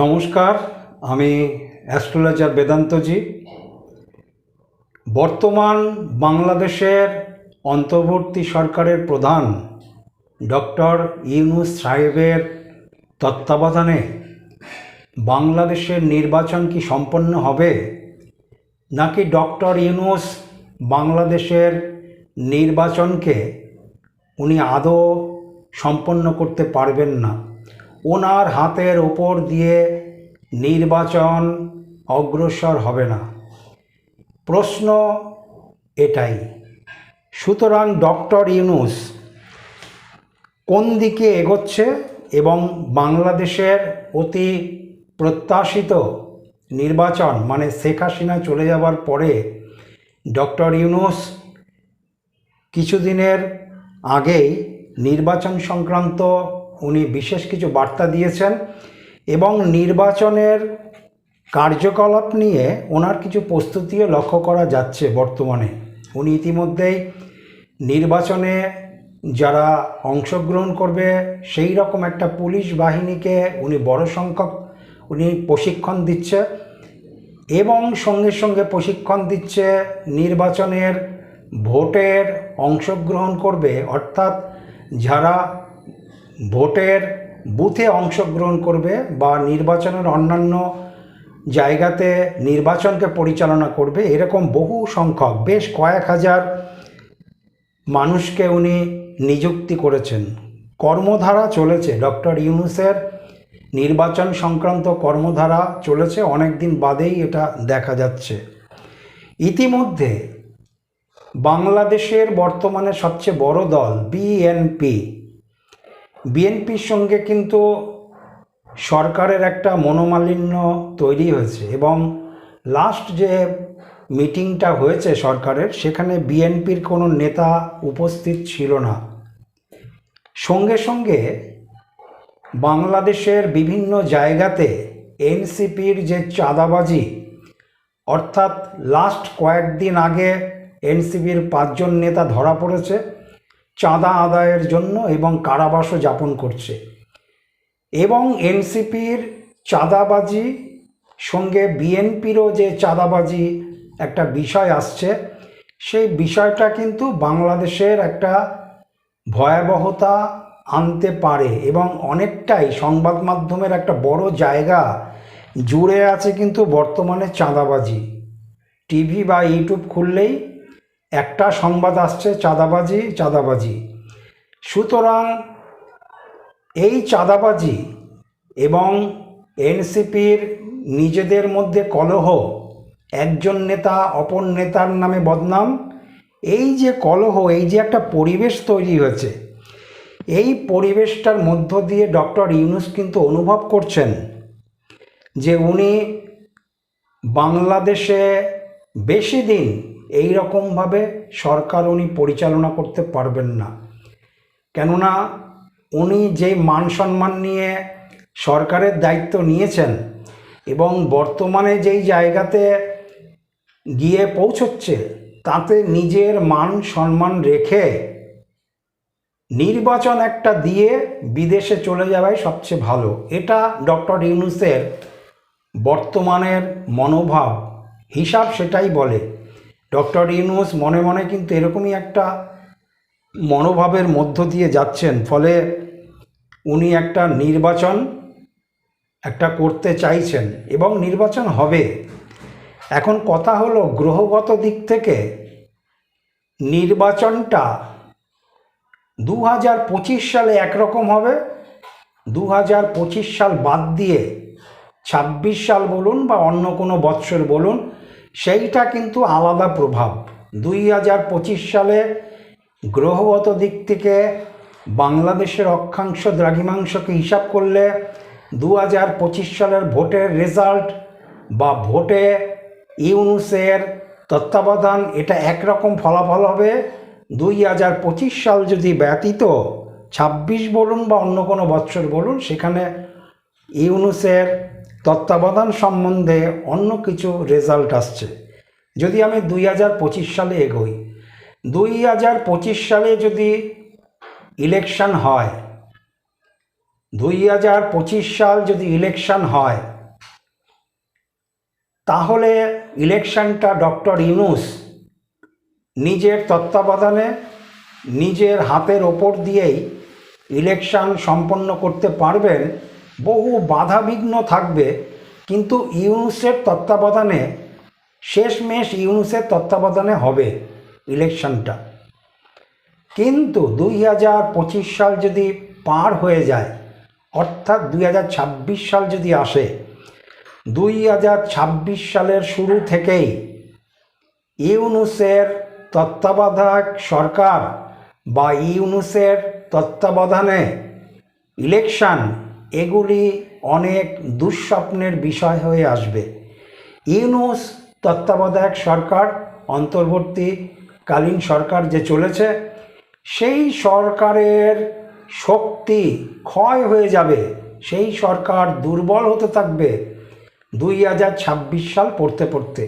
নমস্কার, আমি অ্যাস্ট্রোলজার বেদান্তজি। বর্তমান বাংলাদেশের অন্তর্বর্তী সরকারের প্রধান ডক্টর ইউনুস সাহেবের তত্ত্বাবধানে বাংলাদেশের নির্বাচন কি সম্পন্ন হবে, নাকি ডক্টর ইউনুস বাংলাদেশের নির্বাচনকে উনি আদৌ সম্পন্ন করতে পারবেন না? ওনার হাতের ওপর দিয়ে নির্বাচন অগ্রসর হবে না। প্রশ্ন এটাই। সুতরাং ডক্টর ইউনুস কোন দিকে এগোচ্ছে এবং বাংলাদেশের অতি প্রত্যাশিত নির্বাচন মানে শেখ হাসিনা চলে যাওয়ার পরে ডক্টর ইউনুস কিছুদিনের আগেই নির্বাচন সংক্রান্ত উনি বিশেষ কিছু বার্তা দিয়েছেন এবং নির্বাচনের কার্যকলাপ নিয়ে ওনার কিছু প্রস্তুতিও লক্ষ্য করা যাচ্ছে বর্তমানে। উনি ইতিমধ্যেই নির্বাচনে যারা অংশগ্রহণ করবে, সেই রকম একটা পুলিশ বাহিনীকে উনি বড় সংখ্যক উনি প্রশিক্ষণ দিচ্ছে এবং সঙ্গে সঙ্গে প্রশিক্ষণ দিচ্ছে নির্বাচনের ভোটের অংশগ্রহণ করবে। অর্থাৎ যারা ভোটের বুথে অংশগ্রহণ করবে বা নির্বাচনের অন্যান্য জায়গাতে নির্বাচনকে পরিচালনা করবে, এরকম বহু সংখ্যক, বেশ কয়েক হাজার মানুষকে উনি নিযুক্তি করেছেন। কর্মধারা চলেছে, ডক্টর ইউনুসের নির্বাচন সংক্রান্ত কর্মধারা চলেছে অনেক দিন বাদেই এটা দেখা যাচ্ছে। ইতিমধ্যে বাংলাদেশের বর্তমানে সবচেয়ে বড় দল, বিএনপি। বিএনপির সঙ্গে কিন্তু সরকারের একটা মনোমালিন্য তৈরি হয়েছে এবং লাস্ট যে মিটিংটা হয়েছে সরকারের, সেখানে বিএনপির কোনো নেতা উপস্থিত ছিল না। সঙ্গে সঙ্গে বাংলাদেশের বিভিন্ন জায়গাতে এনসিপির যে চাঁদাবাজি, অর্থাৎ লাস্ট কয়েকদিন আগে এনসিপির পাঁচজন নেতা ধরা পড়েছে চাঁদা আদায়ের জন্য এবং কারাবাসও যাপন করছে। এবং এনসিপির চাঁদাবাজি সঙ্গে বিএনপিরও যে চাঁদাবাজি একটা বিষয় আসছে, সেই বিষয়টা কিন্তু বাংলাদেশের একটা ভয়াবহতা আনতে পারে এবং অনেকটাই সংবাদ মাধ্যমের একটা বড় জায়গা জুড়ে আছে কিন্তু বর্তমানে চাঁদাবাজি। টিভি বা ইউটিউব খুললেই একটা সংবাদ আসছে, চাঁদাবাজি চাঁদাবাজি। সুতরাং এই চাঁদাবাজি এবং এনসিপির নিজেদের মধ্যে কলহ, একজন নেতা অপর নেতার নামে বদনাম, এই যে কলহ, এই যে একটা পরিবেশ তৈরি হয়েছে, এই পরিবেশটার মধ্য দিয়ে ডক্টর ইউনুস কিন্তু অনুভব করছেন যে উনি বাংলাদেশে বেশি দিন এই রকমভাবে সরকার উনি পরিচালনা করতে পারবেন না। কেননা উনি যে মান সম্মান নিয়ে সরকারের দায়িত্ব নিয়েছেন এবং বর্তমানে যেই জায়গাতে গিয়ে পৌঁছচ্ছে, তাতে নিজের মান সম্মান রেখে নির্বাচন একটা দিয়ে বিদেশে চলে যাওয়াই সবচেয়ে ভালো। এটা ডক্টর ইউনুসের বর্তমানের মনোভাব, হিসাব সেটাই বলে। ডক্টর ইউনুস মনে মনে কিন্তু এরকমই একটা মনোভাবের মধ্য দিয়ে যাচ্ছেন, ফলে উনি একটা নির্বাচন একটা করতে চাইছেন এবং নির্বাচন হবে। এখন কথা হলো গ্রহগত দিক থেকে নির্বাচনটা দু হাজার পঁচিশ সালে একরকম হবে দু হাজার পঁচিশ সাল বাদ দিয়ে ছাব্বিশ সাল বলুন বা অন্য কোনো বৎসর বলুন সেইটা কিন্তু আলাদা প্রভাব। দুই হাজার পঁচিশ সালে গ্রহগত দিক থেকে বাংলাদেশের অক্ষাংশ দ্রাঘিমাংশকে হিসাব করলে দু হাজার পঁচিশ সালের ভোটের রেজাল্ট বা ভোটে ইউনুসের তত্ত্বাবধান এটা একরকম ফলাফল হবে। দুই হাজার পঁচিশ সাল যদি ব্যতীত ছাব্বিশ বলুন বা অন্য কোনো বৎসর বলুন, সেখানে ইউনুসের তত্ত্বাবধান সম্বন্ধে অন্য কিছু রেজাল্ট আসছে। যদি আমি দুই হাজার পঁচিশ সালে এগোই, দুই হাজার পঁচিশ সালে যদি ইলেকশন হয়, দুই হাজার পঁচিশ সাল যদি ইলেকশন হয়, তাহলে ইলেকশনটা ডক্টর ইনুস নিজের তত্ত্বাবধানে, নিজের হাতের ওপর দিয়েই ইলেকশন সম্পন্ন করতে পারবেন বহু বাধাবিঘ্ন থাকবে, কিন্তু ইউনুসের তত্ত্বাবধানে, শেষমেশ ইউনুসের তত্ত্বাবধানে হবে ইলেকশনটা। কিন্তু দুই হাজার পঁচিশ সাল যদি পার হয়ে যায়, অর্থাৎ দুই হাজার ছাব্বিশ সাল যদি আসে, দুই হাজার ছাব্বিশ সালের শুরু থেকেই ইউনুসের তত্ত্বাবধায়ক সরকার বা ইউনুসের তত্ত্বাবধানে ইলেকশন এগুলি অনেক দুঃস্বপ্নের বিষয় হয়ে আসবে। ইউনুস তত্ত্বাবধায়ক সরকার, অন্তর্বর্তীকালীন সরকার যে চলেছে, সেই সরকারের শক্তি ক্ষয় হয়ে যাবে, সেই সরকার দুর্বল হতে থাকবে দুই হাজার ছাব্বিশ সাল পড়তে পড়তে।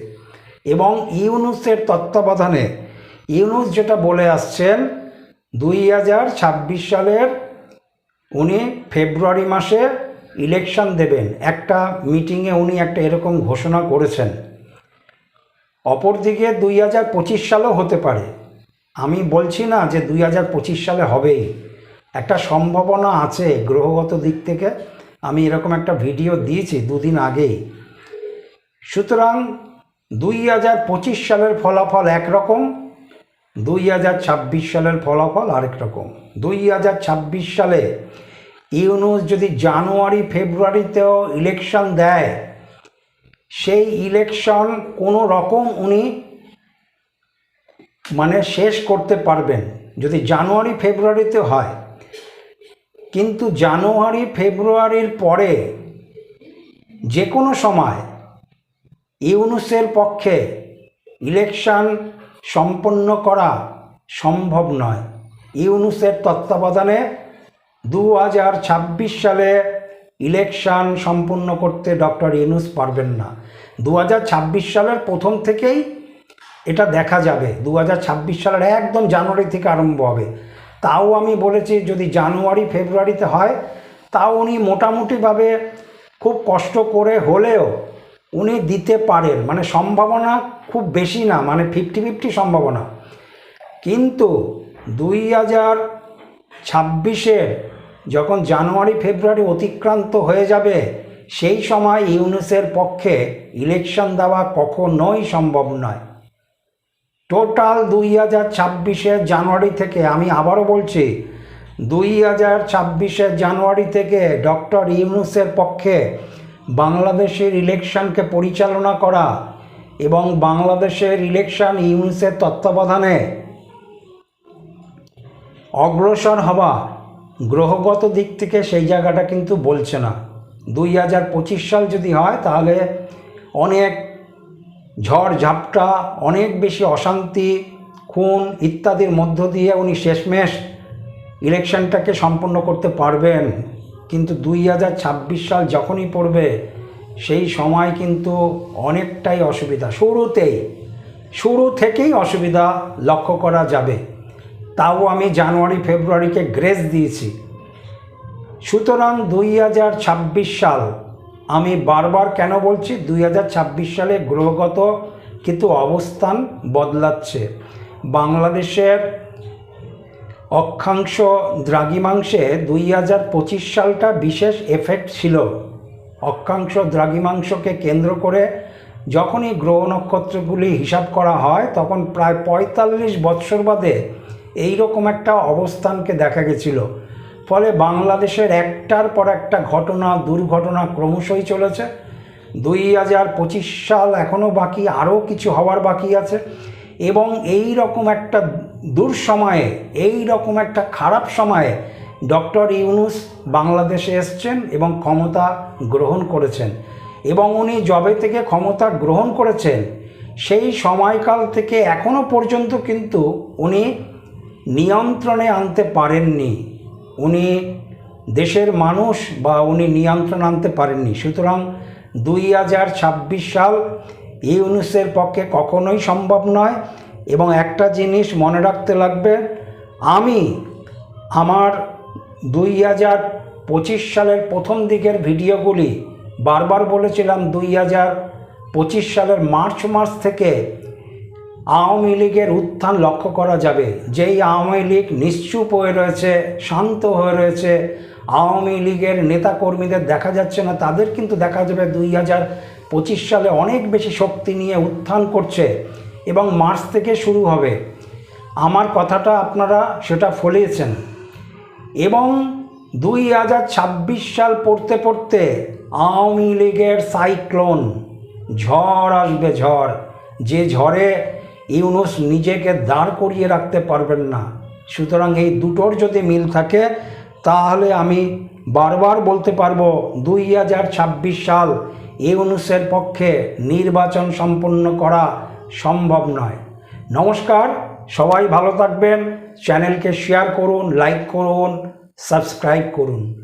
এবং ইউনুসের তত্ত্বাবধানে, ইউনুস যেটা বলে আসছেন, দুই হাজার ছাব্বিশ সালের উনি ফেব্রুয়ারি মাসে ইলেকশন দেবেন। একটা মিটিংয়ে উনি একটা এরকম ঘোষণা করেছেন। অপরদিকে দুই হাজার পঁচিশ সালেও হতে পারে। আমি বলছি না যে দুই হাজার পঁচিশ সালে হবেই। একটা সম্ভাবনা আছে গ্রহগত দিক থেকে। আমি এরকম একটা ভিডিও দিয়েছি দুদিন আগেই। সুতরাং দুই হাজার পঁচিশ সালের ফলাফল একরকম, দুই হাজার ছাব্বিশ সালের ফলাফল আরেক রকম। দুই হাজার ছাব্বিশ সালে ইউনুস যদি জানুয়ারি, ফেব্রুয়ারিতেও ইলেকশন দেয়, সেই ইলেকশন কোনো রকম উনি মানে শেষ করতে পারবেন। যদি জানুয়ারি, ফেব্রুয়ারিতে হয়। কিন্তু জানুয়ারি, ফেব্রুয়ারির পরে যে কোনো সময় ইউনুসের পক্ষে ইলেকশন সম্পন্ন করা সম্ভব নয়। ইউনুসের তত্ত্বাবধানে দু হাজার ছাব্বিশ সালে ইলেকশন সম্পূর্ণ করতে ডক্টর ইউনুস পারবেন না। দু হাজার ছাব্বিশ সালের প্রথম থেকেই এটা দেখা যাবে। দু হাজার ছাব্বিশ সালের একদম জানুয়ারি থেকে আরম্ভ হবে। তাও আমি বলেছি, যদি জানুয়ারি, ফেব্রুয়ারিতে হয়, তাও উনি মোটামুটিভাবে খুব কষ্ট করে হলেও উনি দিতে পারেন। মানে সম্ভাবনা খুব বেশি না মানে ফিফটি ফিফটি সম্ভাবনা। কিন্তু দুই হাজার ছাব্বিশের যখন জানুয়ারি, ফেব্রুয়ারি অতিক্রান্ত হয়ে যাবে, সেই সময় ইউনুসের পক্ষে ইলেকশন দেওয়া কখনোই সম্ভব নয়। টোটাল দুই হাজার ছাব্বিশের জানুয়ারি থেকে, আমি আবারও বলছি, দুই হাজার ছাব্বিশের জানুয়ারি থেকে ডক্টর ইউনুসের পক্ষে বাংলাদেশের ইলেকশনকে পরিচালনা করা এবং বাংলাদেশের ইলেকশন ইউনুসের তত্ত্বাবধানে অগ্রসর হওয়া গ্রহগত দিক থেকে সেই জায়গাটা কিন্তু বলছে না। দুই হাজার পঁচিশ সাল যদি হয়, তাহলে অনেক ঝড় ঝাপটা, অনেক বেশি অশান্তি, খুন ইত্যাদির মধ্য দিয়ে উনি শেষমেশ ইলেকশনটাকে সম্পন্ন করতে পারবেন। কিন্তু দুই হাজার ছাব্বিশ সাল যখনই পড়বে, সেই সময় কিন্তু অনেকটাই অসুবিধা। শুরুতেই, শুরু থেকেই অসুবিধা লক্ষ্য করা যাবে। তাও আমি জানুয়ারি, ফেব্রুয়ারিকে গ্রেস দিয়েছি। সুতরাং দুই হাজার ছাব্বিশ সাল আমি বারবার কেন বলছি দুই হাজার ছাব্বিশ সালে গ্রহগত কিন্তু অবস্থান বদলাচ্ছে। বাংলাদেশের অক্ষাংশ দ্রাঘিমাংশে দুই হাজার পঁচিশ সালটা বিশেষ এফেক্ট ছিল। অক্ষাংশ দ্রাঘিমাংশকে কেন্দ্র করে যখনই গ্রহ নক্ষত্রগুলি হিসাব করা হয়, তখন প্রায় পঁয়তাল্লিশ বৎসর বাদে এই রকম একটা অবস্থানকে দেখা গেছিল। ফলে বাংলাদেশের একটার পর একটা ঘটনা, দুর্ঘটনা ক্রমশই চলেছে। দুই হাজার পঁচিশ সাল এখনও বাকি, আরও কিছু হওয়ার বাকি আছে। এবং এই রকম একটা দুঃসময়ে এই রকম একটা খারাপ সময়ে ডক্টর ইউনুস বাংলাদেশে এসছেন এবং ক্ষমতা গ্রহণ করেছেন। এবং উনি জবে থেকে ক্ষমতা গ্রহণ করেছেন, সেই সময়কাল থেকে এখনও পর্যন্ত কিন্তু উনি নিয়ন্ত্রণে আনতে পারেননি। উনি দেশের মানুষ বা উনি নিয়ন্ত্রণ আনতে পারেননি। সুতরাং দুই হাজার ছাব্বিশ সাল ইউনুসের পক্ষে কখনোই সম্ভব নয়। এবং একটা জিনিস মনে রাখতে লাগবে, আমি আমার দুই হাজার পঁচিশ সালের প্রথম দিকের ভিডিওগুলি বারবার বলেছিলাম, দুই হাজার পঁচিশ সালের মার্চ মাস থেকে আওয়ামী লীগের উত্থান লক্ষ্য করা যাবে। যেই আওয়ামী লীগ নিশ্চুপ হয়ে রয়েছে, শান্ত হয়ে রয়েছে, আওয়ামী লীগের নেতাকর্মীদের দেখা যাচ্ছে না, তাদের কিন্তু দেখা যাবে দুই হাজার পঁচিশ সালে অনেক বেশি শক্তি নিয়ে উত্থান করছে এবং মার্চ থেকে শুরু হবে। আমার কথাটা আপনারা সেটা ফলিয়েছেন। এবং দুই হাজার ছাব্বিশ সাল পড়তে পড়তে আওয়ামী লীগের সাইক্লোন, ঝড় আসবে ঝড়। যে ঝড়ে ইউনুস নিজেকে দাঁড় করিয়ে রাখতে পারবেন না। সুতরাং এই দুটোর যদি মিল থাকে, তাহলে আমি বারবার বলতে পারব, দুই হাজার ছাব্বিশ সাল ইউনুসের পক্ষে নির্বাচন সম্পন্ন করা সম্ভব নয়। নমস্কার, সবাই ভালো থাকবেন। চ্যানেলকে শেয়ার করুন, লাইক করুন, সাবস্ক্রাইব করুন।